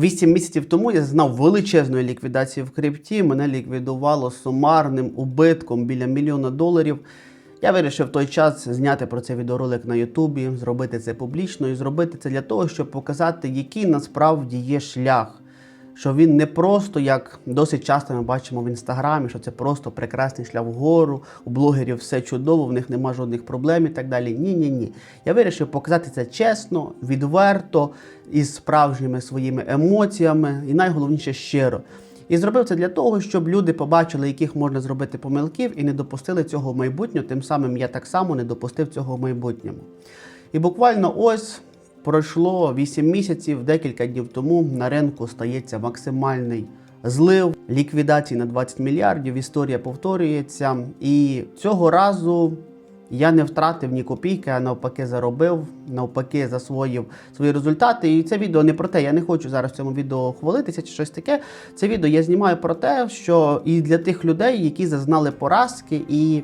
Вісім місяців тому я зазнав величезної ліквідації в крипті. Мене ліквідувало сумарним убитком біля мільйона доларів. Я вирішив той час зняти про це відеоролик на Ютубі, зробити це публічно і зробити це для того, щоб показати, який насправді є шлях. Що він не просто, як досить часто ми бачимо в інстаграмі, що це просто прекрасний шлях вгору, у блогерів все чудово, в них нема жодних проблем і так далі. Ні, ні, ні. Я вирішив показати це чесно, відверто, із справжніми своїми емоціями, і найголовніше щиро. І зробив це для того, щоб люди побачили, яких можна зробити помилків, і не допустили цього в майбутньому. Тим самим я так само не допустив цього в майбутньому. І буквально ось пройшло 8 місяців, декілька днів тому на ринку стається максимальний злив ліквідації на 20 мільярдів. Історія повторюється. І цього разу я не втратив ні копійки, а навпаки заробив, навпаки засвоїв свої результати. І це відео не про те. Я не хочу зараз в цьому відео хвалитися чи щось таке. Це відео я знімаю про те, що і для тих людей, які зазнали поразки, і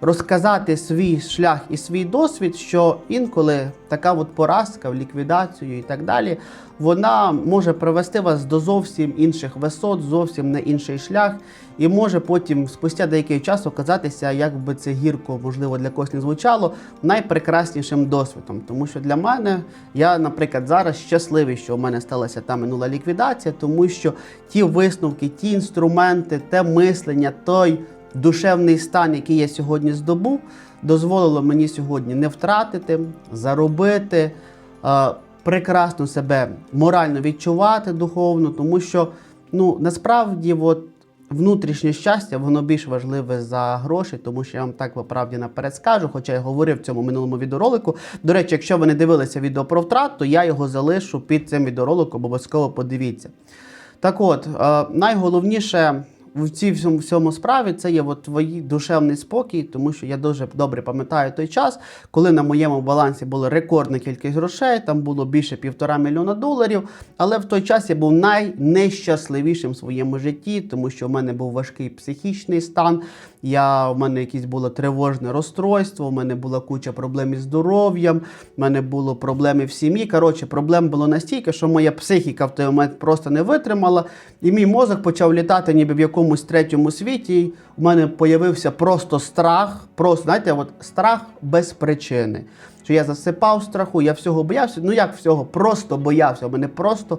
розказати свій шлях і свій досвід, що інколи така от поразка в ліквідацію і так далі, вона може привести вас до зовсім інших висот, зовсім на інший шлях, і може потім, спустя деякий час, оказатися, як би це гірко, можливо, для когось не звучало, найпрекраснішим досвідом. Тому що для мене, я, наприклад, зараз щасливий, що у мене сталася та минула ліквідація, тому що ті висновки, ті інструменти, те мислення, той душевний стан, який я сьогодні здобув, дозволило мені сьогодні не втратити, заробити, е, прекрасно себе морально відчувати духовно, тому що ну, насправді от, внутрішнє щастя воно більш важливе за гроші, тому що я вам так по правді наперед скажу, хоча я говорив в цьому минулому відеоролику. До речі, якщо ви не дивилися відео про втрат, то я його залишу під цим відеороликом, обов'язково подивіться. Так от, е, найголовніше в цій всьому, всьому справі це є от твій душевний спокій, тому що я дуже добре пам'ятаю той час, коли на моєму балансі була рекордна кількість грошей, там було більше півтора мільйона доларів. Але в той час я був найнещасливішим в своєму житті, тому що в мене був важкий психічний стан. Я, У мене якесь було тривожне розстройство, у мене була куча проблем із здоров'ям, у мене було проблеми в сім'ї. Коротше, проблем було настільки, що моя психіка в той момент просто не витримала, і мій мозок почав літати ніби в якомусь третьому світі. У мене появився просто страх, просто знаєте, от страх без причини. Що я засипав страху, я всього боявся. Ну як всього, просто боявся. У мене просто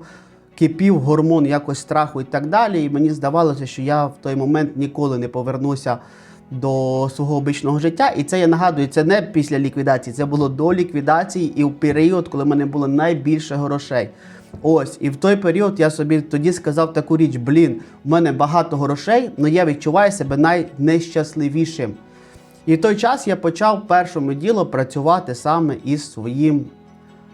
кипів гормон якось страху і так далі. І мені здавалося, що я в той момент ніколи не повернуся до свого обичного життя. І це я нагадую, це не після ліквідації, це було до ліквідації і в період, коли в мене було найбільше грошей. Ось, і в той період я собі тоді сказав таку річ: блін, у мене багато грошей, але я відчуваю себе найнещасливішим. І в той час я почав першому діло працювати саме із своїм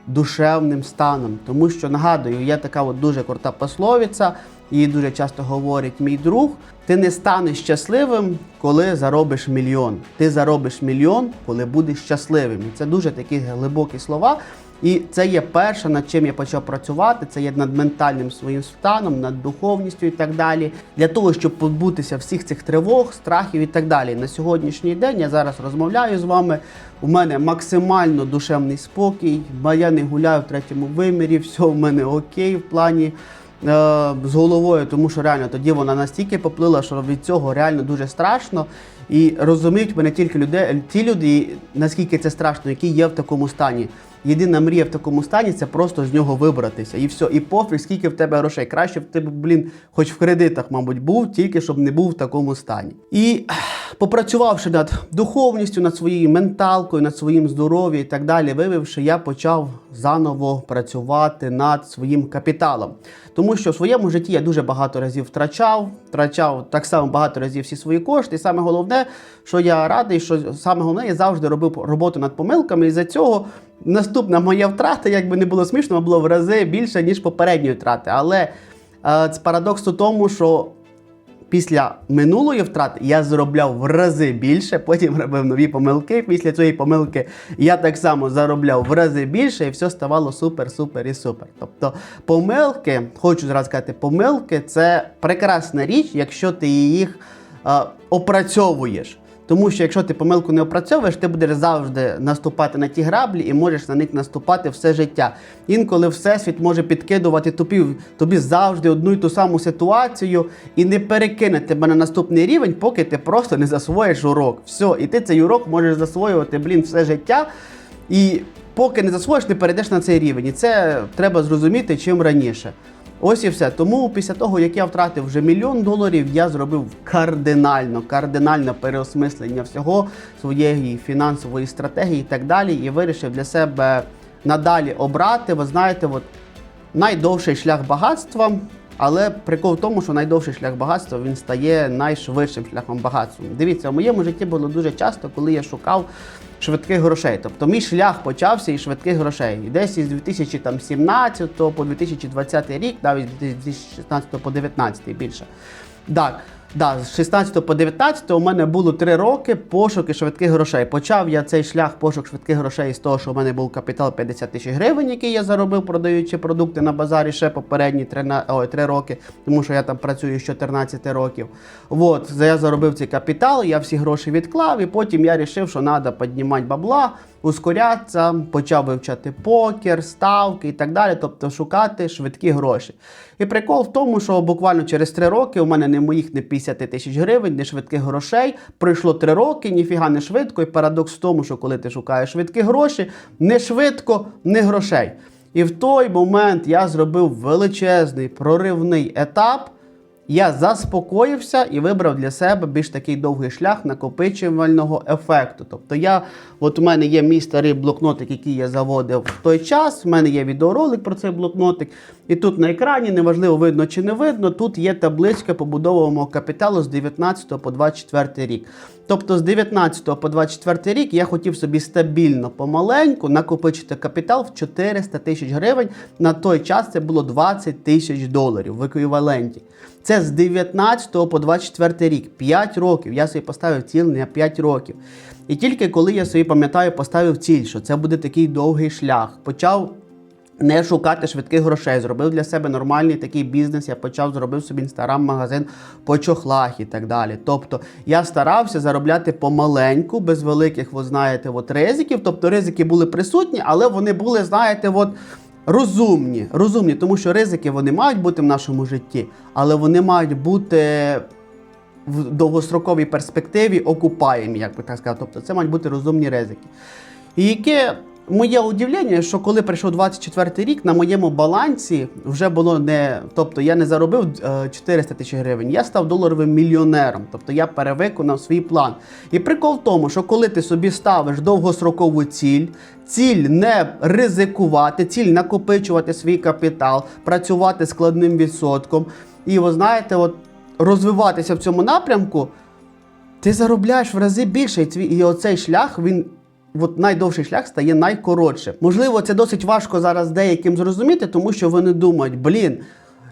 душевним станом. Тому що нагадую, є така от дуже крута пословиця, її дуже часто говорить мій друг: ти не станеш щасливим, коли заробиш мільйон. Ти заробиш мільйон, коли будеш щасливим. І це дуже такі глибокі слова. І це є перше, над чим я почав працювати. Це є над ментальним своїм станом, над духовністю і так далі. Для того, щоб позбутися всіх цих тривог, страхів і так далі. На сьогоднішній день я зараз розмовляю з вами. У мене максимально душевний спокій. Я не гуляю в третьому вимірі, все в мене окей в плані. е, З головою, тому що реально тоді вона настільки поплила, що від цього реально дуже страшно. І розуміють мене тільки люди, ті люди, наскільки це страшно, які є в такому стані. Єдина мрія в такому стані це просто з нього вибратися. І все. І пофіг, скільки в тебе грошей. Краще б ти, блін, хоч в кредитах, мабуть, був, тільки щоб не був в такому стані. І попрацювавши над духовністю, над своєю менталкою, над своїм здоров'ям і так далі, виявивши, я почав заново працювати над своїм капіталом. Тому що в своєму житті я дуже багато разів втрачав, втрачав так само багато разів всі свої кошти. І саме головне, що я радий, що саме головне, я завжди робив роботу над помилками, і за цього наступна моя втрата, як би не було смішно, була в рази більше, ніж попередньої втрати. Але е, парадокс у тому, що після минулої втрати я заробляв в рази більше, потім робив нові помилки. Після цієї помилки я так само заробляв в рази більше, і все ставало супер, супер і супер. Тобто, помилки, хочу зразу сказати, помилки це прекрасна річ, якщо ти їх е, опрацьовуєш. Тому що якщо ти помилку не опрацьовуєш, ти будеш завжди наступати на ті граблі і можеш на них наступати все життя. Інколи всесвіт може підкидувати тобі, тобі завжди одну і ту саму ситуацію і не перекине тебе на наступний рівень, поки ти просто не засвоїш урок. Все, і ти цей урок можеш засвоювати, блін, все життя. І поки не засвоїш, ти перейдеш на цей рівень. І це треба зрозуміти чим раніше. Ось і все. Тому після того, як я втратив вже мільйон доларів, я зробив кардинально, кардинальне переосмислення всього своєї фінансової стратегії і так далі. І вирішив для себе надалі обрати. Ви знаєте, от найдовший шлях багатства. Але прикол в тому, що найдовший шлях багатства він стає найшвидшим шляхом багатства. Дивіться, в моєму житті було дуже часто, коли я шукав швидких грошей. Тобто мій шлях почався із швидких грошей. І десь із 2017 по 2020 рік, навіть з 2016 по 2019 більше. Так, да, з 16 по 19 у мене було 3 роки пошуки швидких грошей. Почав я цей шлях пошук швидких грошей з того, що у мене був капітал 50 тисяч гривень, який я заробив, продаючи продукти на базарі ще попередні 3, ой, 3 роки, тому що я там працюю з 14 років. От, я заробив цей капітал, я всі гроші відклав, і потім я вирішив, що треба піднімати бабла, ускорятися, почав вивчати покер, ставки і так далі, тобто шукати швидкі гроші. І прикол в тому, що буквально через 3 роки у мене не моїх не 50 тисяч гривень, не швидких грошей. Пройшло 3 роки, ніфіга не швидко. І парадокс в тому, що коли ти шукаєш швидкі гроші, не швидко, не грошей. І в той момент я зробив величезний проривний етап. Я заспокоївся і вибрав для себе більш такий довгий шлях накопичувального ефекту. Тобто, я, от у мене є мій старий блокнотик, який я заводив в той час. У мене є відеоролик про цей блокнотик. І тут на екрані, неважливо, видно чи не видно, тут є табличка побудового капіталу з 19 по 24 рік. Тобто з 19 по 24 рік я хотів собі стабільно, помаленьку накопичити капітал в 400 тисяч гривень. На той час це було 20 тисяч доларів в еквіваленті. Це з 19 по 24 рік, 5 років. Я собі поставив ціль на 5 років. І тільки коли я собі пам'ятаю, поставив ціль, що це буде такий довгий шлях, почав. Не шукати швидких грошей, зробив для себе нормальний такий бізнес. Я почав зробив собі інстаграм-магазин по чохлах і так далі. Тобто я старався заробляти помаленьку, без великих, ви знаєте, от ризиків. Тобто ризики були присутні, але вони були, знаєте, от розумні. Розумні, тому що ризики вони мають бути в нашому житті, але вони мають бути в довгостроковій перспективі окупаємі, як би так сказати. Тобто це мають бути розумні ризики. І яке моє удивлення, що коли прийшов 24-й рік, на моєму балансі вже було не. Тобто я не заробив е, 400 тисяч гривень, я став доларовим мільйонером. Тобто я перевиконав свій план. І прикол в тому, що коли ти собі ставиш довгострокову ціль, ціль не ризикувати, ціль накопичувати свій капітал, працювати складним відсотком. І ви знаєте, от розвиватися в цьому напрямку, ти заробляєш в рази більше. І оцей шлях він. От найдовший шлях стає найкоротшим. Можливо, це досить важко зараз деяким зрозуміти, тому що вони думають, блін,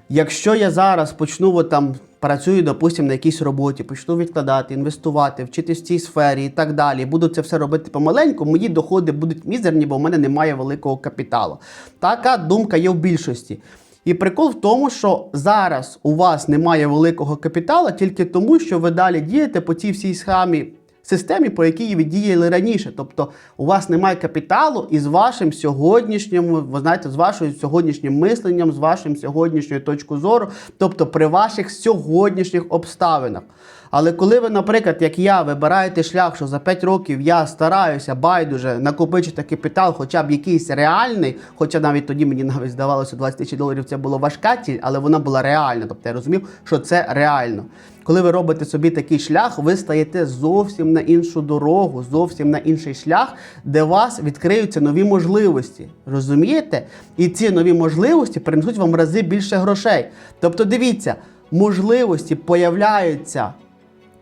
якщо я зараз почну от там працюю, допустимо, на якійсь роботі, почну відкладати, інвестувати, вчитись в цій сфері і так далі, буду це все робити помаленьку, мої доходи будуть мізерні, бо в мене немає великого капіталу. Така думка є в більшості. І прикол в тому, що зараз у вас немає великого капіталу тільки тому, що ви далі дієте по цій всій схемі системі, по якій ви діяли раніше. Тобто у вас немає капіталу і з вашим сьогоднішнім, ви знаєте, з вашою сьогоднішнім мисленням, з вашим сьогоднішньою точкою зору, тобто при ваших сьогоднішніх обставинах. Але коли ви, наприклад, як я, вибираєте шлях, що за 5 років я стараюся байдуже накопичити капітал, хоча б якийсь реальний, хоча навіть тоді мені навіть здавалося 20 тисяч доларів це було важка ціль, але вона була реальна. Тобто я розумів, що це реально. Коли ви робите собі такий шлях, ви стаєте зовсім на іншу дорогу, зовсім на інший шлях, де у вас відкриються нові можливості. Розумієте? І ці нові можливості принесуть вам в рази більше грошей. Тобто, дивіться, можливості появляються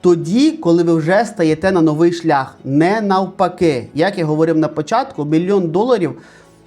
тоді, коли ви вже стаєте на новий шлях, не навпаки. Як я говорив на початку, мільйон доларів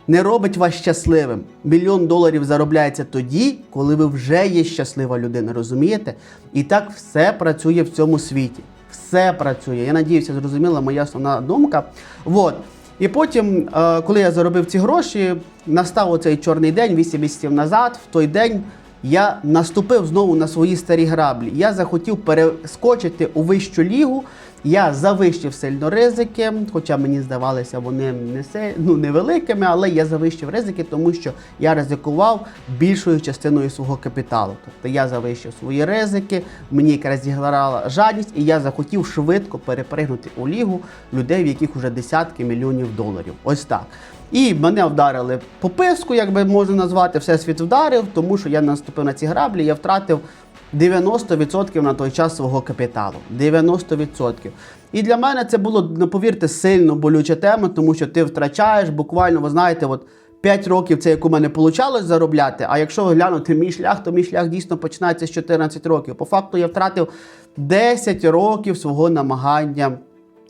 не робить вас щасливим. Мільйон доларів заробляється тоді, коли ви вже є щаслива людина, розумієте? І так все працює в цьому світі. Все працює. Я надіюся, зрозуміла моя основна думка. Вот. І потім, е, коли я заробив ці гроші, настав оцей чорний день, 8 місяців назад. В той день я наступив знову на свої старі граблі. Я захотів перескочити у вищу лігу. Я завищив сильно ризики, хоча мені здавалося, вони не се- ну, невеликими, але я завищив ризики, тому що я ризикував більшою частиною свого капіталу. Тобто я завищив свої ризики, мені якраз зіграла жадність, і я захотів швидко перепригнути у лігу людей, в яких вже десятки мільйонів доларів. Ось так. І мене вдарили по писку, як би можна назвати, всесвіт вдарив, тому що я наступив на ці граблі, я втратив 90% на той час свого капіталу. 90%. І для мене це було, ну, повірте, сильно болюча тема, тому що ти втрачаєш буквально, ви знаєте, от 5 років це як у мене вийшло заробляти. А якщо глянути мій шлях, то мій шлях дійсно починається з 14 років. По факту я втратив 10 років свого намагання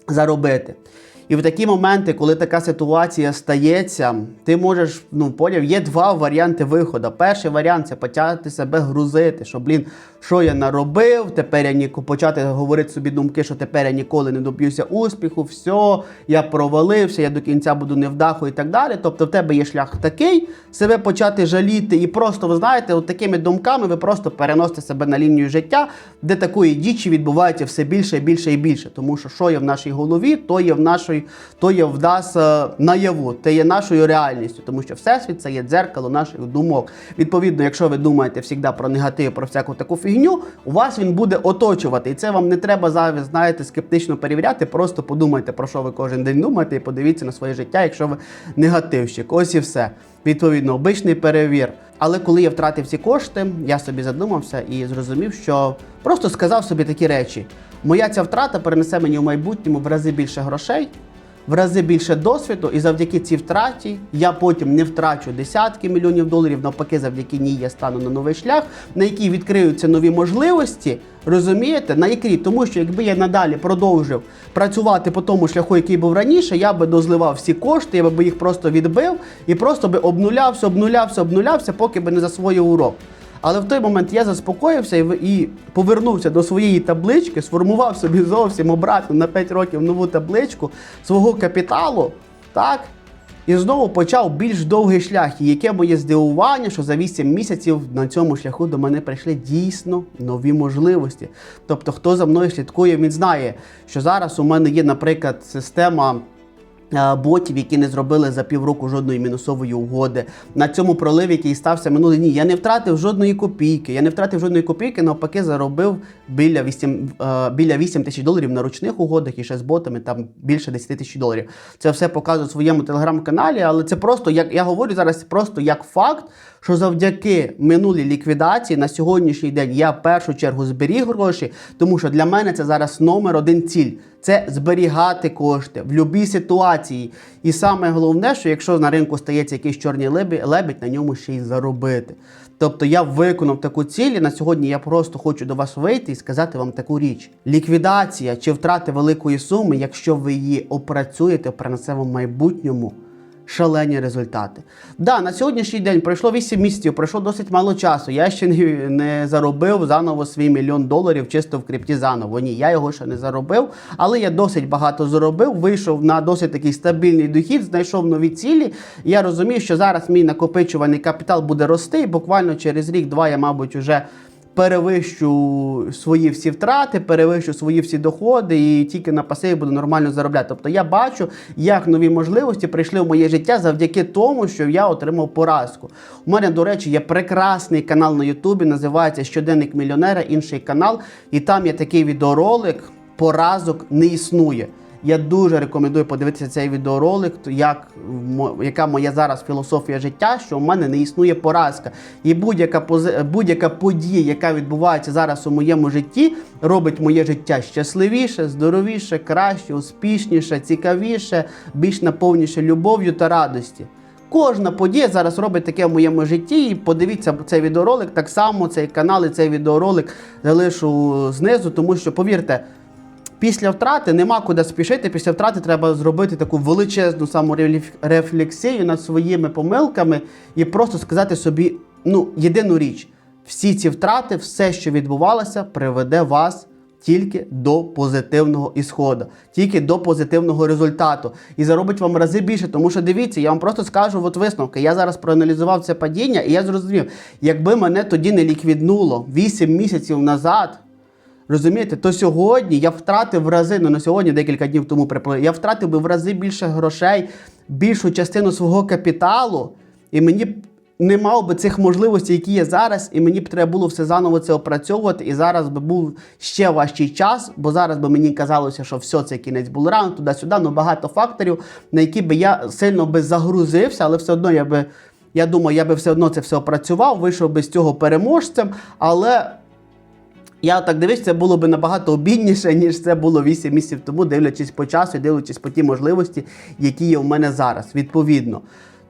заробити. І в такі моменти, коли така ситуація стається, ти можеш, ну поняв, є два варіанти виходу. Перший варіант це почати себе грузити, що, блін, що я наробив, тепер я ні... почати говорити собі думки, що тепер я ніколи не доб'юся успіху, все, я провалився, я до кінця буду невдахою і так далі. Тобто в тебе є шлях такий, себе почати жаліти, і просто, ви знаєте, от такими думками ви просто переносите себе на лінію життя, де такої дічі відбувається все більше і більше і більше. Тому що що є в нашій голові, то є в нашій, то є в нас е, наяву, те є нашою реальністю, тому що всесвіт це є дзеркало наших думок. Відповідно, якщо ви думаєте завжди про негатив, про всяку таку фігню, у вас він буде оточувати. І це вам не треба зараз, знаєте, скептично перевіряти. Просто подумайте, про що ви кожен день думаєте, і подивіться на своє життя, якщо ви негативщик. Ось і все. Відповідно, обичний перевір. Але коли я втратив ці кошти, я собі задумався і зрозумів, що просто сказав собі такі речі: моя ця втрата перенесе мені в майбутньому в рази більше грошей, в рази більше досвіду, і завдяки цій втраті я потім не втрачу десятки мільйонів доларів. Навпаки, завдяки ній я стану на новий шлях, на який відкриються нові можливості. Розумієте, на який? Тому що якби я надалі продовжив працювати по тому шляху, який був раніше, я би дозливав всі кошти, я би їх просто відбив і просто би обнулявся, обнулявся, обнулявся, поки би не засвоїв урок. Але в той момент я заспокоївся і, повернувся до своєї таблички, сформував собі зовсім обратно на 5 років нову табличку свого капіталу, так? І знову почав більш довгий шлях. І яке моє здивування, що за 8 місяців на цьому шляху до мене прийшли дійсно нові можливості. Тобто, хто за мною слідкує, він знає, що зараз у мене є, наприклад, система. Е, Ботів, які не зробили за півроку жодної мінусової угоди. На цьому проливі, який стався минулий дні, я не втратив жодної копійки. Я не втратив жодної копійки, навпаки, заробив біля 8, е, біля 8 тисяч доларів на ручних угодах і ще з ботами там більше 10 тисяч доларів. Це все показую в своєму телеграм-каналі, але це просто як я говорю зараз, просто як факт, що завдяки минулій ліквідації на сьогоднішній день я в першу чергу зберіг гроші, тому що для мене це зараз номер один ціль. Це зберігати кошти в будь-якій ситуації. І саме головне, що якщо на ринку стається якийсь чорний лебідь, на ньому ще й заробити. Тобто я виконав таку ціль, і на сьогодні я просто хочу до вас вийти і сказати вам таку річ: ліквідація чи втрати великої суми, якщо ви її опрацюєте, принесе вам в майбутньому шалені результати. Да, на сьогоднішній день пройшло 8 місяців, пройшло досить мало часу. Я ще не, не заробив заново свій мільйон доларів чисто в крипті заново. Ні, я його ще не заробив, але я досить багато заробив, вийшов на досить такий стабільний дохід, знайшов нові цілі. Я розумію, що зараз мій накопичуваний капітал буде рости, і буквально через рік-два я, мабуть, уже перевищу свої всі втрати, перевищу свої всі доходи і тільки на пасиві буду нормально заробляти. Тобто я бачу, як нові можливості прийшли в моє життя завдяки тому, що я отримав поразку. У мене, до речі, є прекрасний канал на Ютубі, називається Щоденник мільйонера, інший канал, і там є такий відеоролик Поразок не існує. Я дуже рекомендую подивитися цей відеоролик, як, яка моя зараз філософія життя, що в мене не існує поразка. І будь-яка будь-яка подія, яка відбувається зараз у моєму житті, робить моє життя щасливіше, здоровіше, краще, успішніше, цікавіше, більш наповніше любов'ю та радості. Кожна подія зараз робить таке в моєму житті. І подивіться цей відеоролик. Так само цей канал і цей відеоролик залишу знизу, тому що повірте. Після втрати нема куди спішити. Після втрати треба зробити таку величезну саморефлексію над своїми помилками і просто сказати собі ну, єдину річ: всі ці втрати, все, що відбувалося, приведе вас тільки до позитивного ісходу, тільки до позитивного результату. І заробить вам рази більше. Тому що дивіться, я вам просто скажу от висновки. Я зараз проаналізував це падіння, і я зрозумів, якби мене тоді не ліквіднуло 8 місяців назад. Розумієте, то сьогодні я втратив в рази, ну не сьогодні, декілька днів тому приплив, я втратив би в рази більше грошей, більшу частину свого капіталу, і мені не мав би цих можливостей, які є зараз, і мені б треба було все заново це опрацьовувати. І зараз би був ще важчий час, бо зараз би мені казалося, що все це кінець булрану, туди-сюди, ну багато факторів, на які би я сильно би загрузився, але все одно я би. Я думаю, я би все одно це все опрацював, вийшов би з цього переможцем, але я так дивлюсь, це було б набагато обідніше, ніж це було 8 місяців тому, дивлячись по часу і дивлячись по ті можливості, які є в мене зараз, відповідно.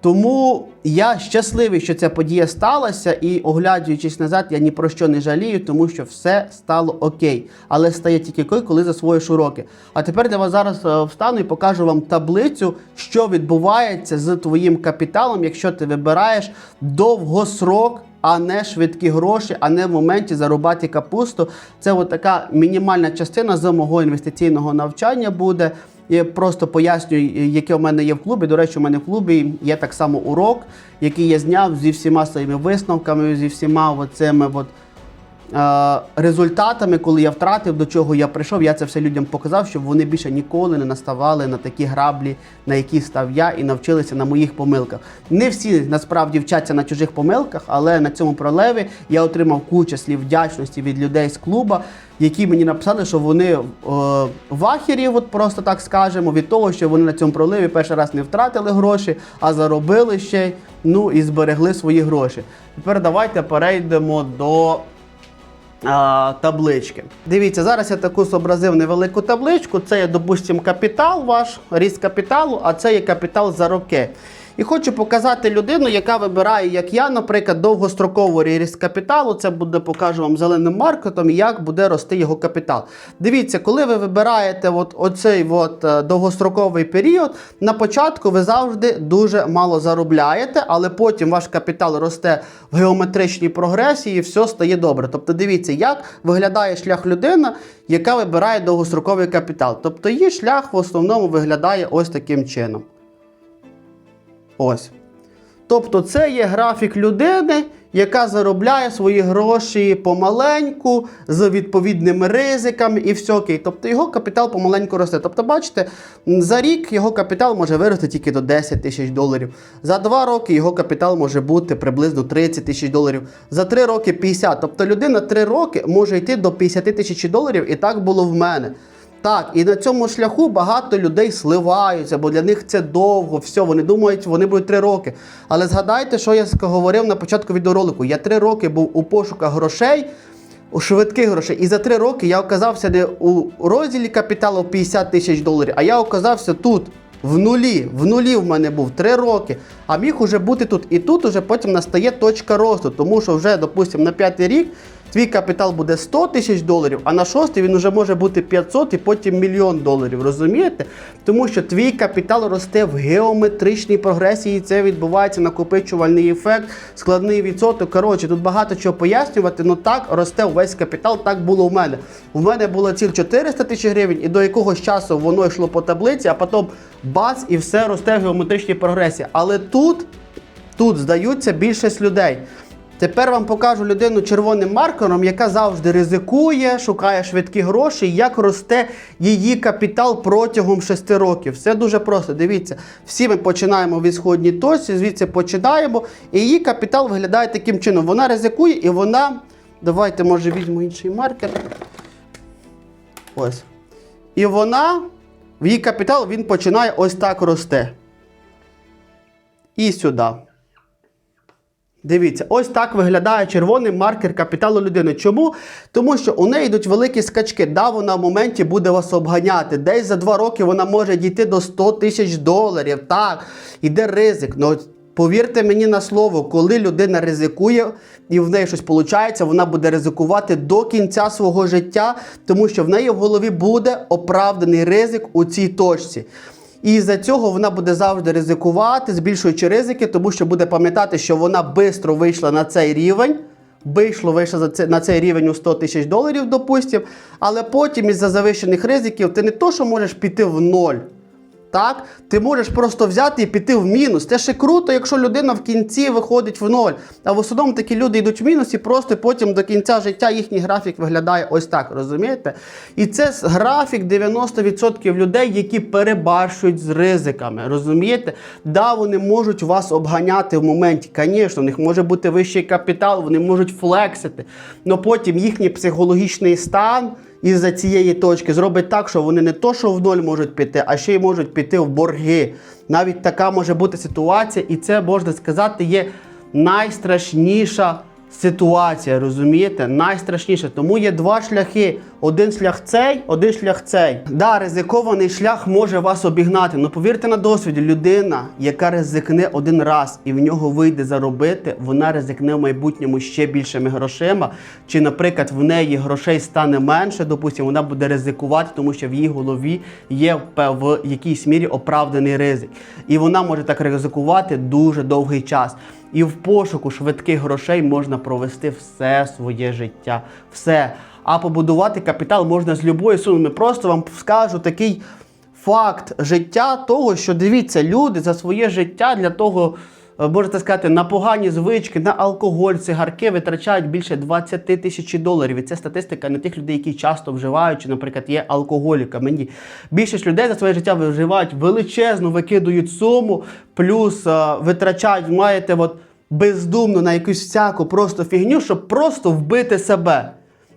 Тому я щасливий, що ця подія сталася, і оглядуючись назад, я ні про що не жалію, тому що все стало окей. Але стає тільки коли, коли засвоїш уроки. А тепер я вас зараз е, встану і покажу вам таблицю, що відбувається з твоїм капіталом, якщо ти вибираєш довгосрок а не швидкі гроші, а не в моменті зарубати капусту. Це от така мінімальна частина з мого інвестиційного навчання буде. Я просто пояснюю, яке в мене є в клубі. До речі, у мене в клубі є так само урок, який я зняв зі всіма своїми висновками, зі всіма цими результатами, коли я втратив, до чого я прийшов. Я це все людям показав, щоб вони більше ніколи не наставали на такі граблі, на які став я, і навчилися на моїх помилках. Не всі насправді вчаться на чужих помилках, але на цьому пролеві я отримав кучу слів вдячності від людей з клуба, які мені написали, що вони е, в ахері, от просто так скажемо, від того, що вони на цьому проливі перший раз не втратили гроші, а заробили ще ну і зберегли свої гроші. Тепер давайте перейдемо до таблички. Дивіться, зараз я таку зобразив невелику табличку. Це є, допустимо, капітал ваш, ріст капіталу, а це є капітал за роки. І хочу показати людину, яка вибирає, як я, наприклад, довгостроковий ріст капіталу. Це буде покажу вам зеленим маркетом, як буде рости його капітал. Дивіться, коли ви вибираєте от оцей от е, довгостроковий період, на початку ви завжди дуже мало заробляєте, але потім ваш капітал росте в геометричній прогресії і все стає добре. Тобто, дивіться, як виглядає шлях людини, яка вибирає довгостроковий капітал. Тобто її шлях в основному виглядає ось таким чином. Ось. Тобто це є графік людини, яка заробляє свої гроші помаленьку, з відповідними ризиками і все окей. Тобто його капітал помаленьку росте. Тобто, бачите, за рік його капітал може вирости тільки до 10 тисяч доларів. За два роки його капітал може бути приблизно 30 тисяч доларів. За три роки 50. Тобто людина 3 роки може йти до 50 тисяч доларів, і так було в мене. Так, і на цьому шляху багато людей сливаються, бо для них це довго, все, вони думають, вони будуть три роки. Але згадайте, що я говорив на початку відеоролику. Я три роки був у пошуках грошей, у швидких грошей. І за три роки я оказався не у розділі капіталу 50 тисяч доларів, а я оказався тут. В нулі, в нулі в мене був 3 роки, а міг уже бути тут. І тут уже потім настає точка росту, тому що вже, допустимо, на п'ятий рік твій капітал буде 100 тисяч доларів, а на шостий він вже може бути 500 і потім мільйон доларів. Розумієте? Тому що твій капітал росте в геометричній прогресії, і це відбувається накопичувальний ефект, складний відсоток. Коротше, тут багато чого пояснювати, але так росте увесь капітал, так було в мене. У мене було ціль 400 тисяч гривень, і до якогось часу воно йшло по таблиці, а потім бац, і все росте в геометричній прогресії. Але тут, тут здаються більшість людей. Тепер вам покажу людину червоним маркером, яка завжди ризикує, шукає швидкі гроші, як росте її капітал протягом 6 років. Все дуже просто. Дивіться, всі ми починаємо в ісходній точці, звідси починаємо, і її капітал виглядає таким чином. Вона ризикує і вона. Давайте, може, візьму інший маркер. Ось. І вона, в її капітал він починає ось так рости. І сюди. Дивіться, ось так виглядає червоний маркер капіталу людини. Чому? Тому що у неї йдуть великі скачки. Да, вона в моменті буде вас обганяти. Десь за два роки вона може дійти до 100 тисяч доларів. Так, іде ризик. Но повірте мені на слово, коли людина ризикує і в неї щось виходить, вона буде ризикувати до кінця свого життя, тому що в неї в голові буде оправданий ризик у цій точці. І за цього вона буде завжди ризикувати, збільшуючи ризики, тому що буде пам'ятати, що вона швидко вийшла на цей рівень, вийшло, вийшло на цей рівень у 100 тисяч доларів, допустим, але потім із-за завищених ризиків ти не то, що можеш піти в ноль. Так, ти можеш просто взяти і піти в мінус. Це ще круто, якщо людина в кінці виходить в ноль. А в основному такі люди йдуть в мінус і просто потім до кінця життя їхній графік виглядає ось так, розумієте? І це графік 90% людей, які перебарщують з ризиками. Розумієте? Да, вони можуть вас обганяти в моменті. Звісно, в них може бути вищий капітал, вони можуть флексити. але потім їхній психологічний стан із-за цієї точки зробить так, що вони не то, що в ноль можуть піти, а ще й можуть піти в борги. Навіть така може бути ситуація, і це можна сказати є найстрашніша ситуація, розумієте? Найстрашніше. Тому є два шляхи: один шлях цей, один шлях цей. Да, ризикований шлях може вас обігнати. Ну повірте на досвіді, людина, яка ризикне один раз і в нього вийде заробити, вона ризикне в майбутньому ще більшими грошима. Чи, наприклад, в неї грошей стане менше, допустимо, вона буде ризикувати, тому що в її голові є в якійсь мірі оправданий ризик. І вона може так ризикувати дуже довгий час. І в пошуку швидких грошей можна провести все своє життя. Все. А побудувати капітал можна з любої суми. Ми Просто вам скажу такий факт життя того, що дивіться, люди за своє життя для того, е, можете сказати, на погані звички, на алкоголь, цигарки витрачають більше 20 тисяч доларів. І це статистика не тих людей, які часто вживають, чи, наприклад, є алкоголіками. Ні. Більшість людей за своє життя вживають величезну, викидують суму, плюс е, витрачають, маєте от бездумно на якусь всяку просто фігню, щоб просто вбити себе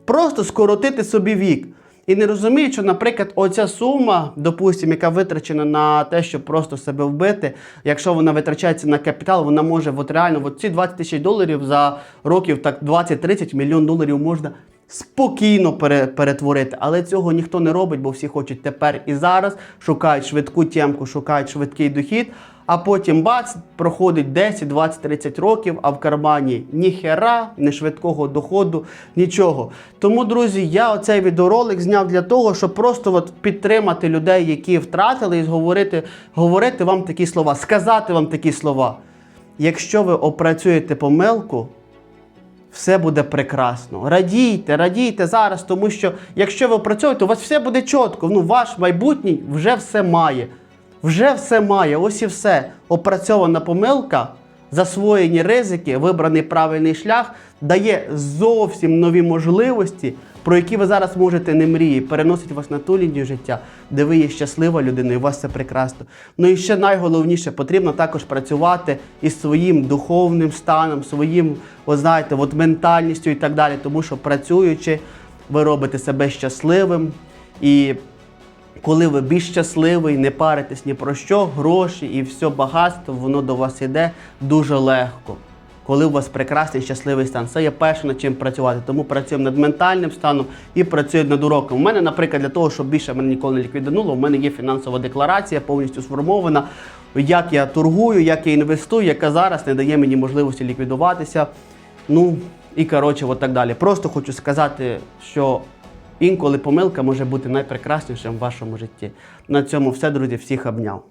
просто скоротити собі вік. І не розуміють, що, наприклад, оця сума, допустимо, яка витрачена на те, щоб просто себе вбити, якщо вона витрачається на капітал, вона може от реально от ці 20 тисяч доларів за років, так 20-30 мільйон доларів можна спокійно пере- перетворити. Але цього ніхто не робить, бо всі хочуть тепер і зараз, шукають швидку тємку, шукають швидкий дохід. А потім бац, проходить 10, 20, 30 років, а в кармані ні хера, ні швидкого доходу, нічого. Тому, друзі, я оцей відеоролик зняв для того, щоб просто от підтримати людей, які втратили, і говорити, говорити вам такі слова, сказати вам такі слова. Якщо ви опрацюєте помилку, все буде прекрасно. Радійте, радійте зараз, тому що якщо ви опрацьовуєте, у вас все буде чітко. Ну, ваш майбутній вже все має. Вже все має, ось і все. Опрацьована помилка, засвоєні ризики, вибраний правильний шлях дає зовсім нові можливості, про які ви зараз можете не мріяти, переносить вас на ту лінію життя, де ви є щаслива людина, і у вас все прекрасно. Ну і ще найголовніше, потрібно також працювати із своїм духовним станом, своїм, о, знаєте, от ментальністю і так далі. Тому що працюючи, ви робите себе щасливим і коли ви більш щасливий, не паритесь ні про що, гроші і все багатство, воно до вас йде дуже легко. Коли у вас прекрасний щасливий стан, це є перше над чим працювати. Тому працюємо над ментальним станом і працюємо над уроком. У мене, наприклад, для того, щоб більше мене ніколи не ліквідануло, у мене є фінансова декларація, повністю сформована. Як я торгую, як я інвестую, яка зараз не дає мені можливості ліквідуватися. Ну і коротше, от так далі. Просто хочу сказати, що інколи помилка може бути найпрекраснішим в вашому житті. На цьому все, друзі, всіх обняв.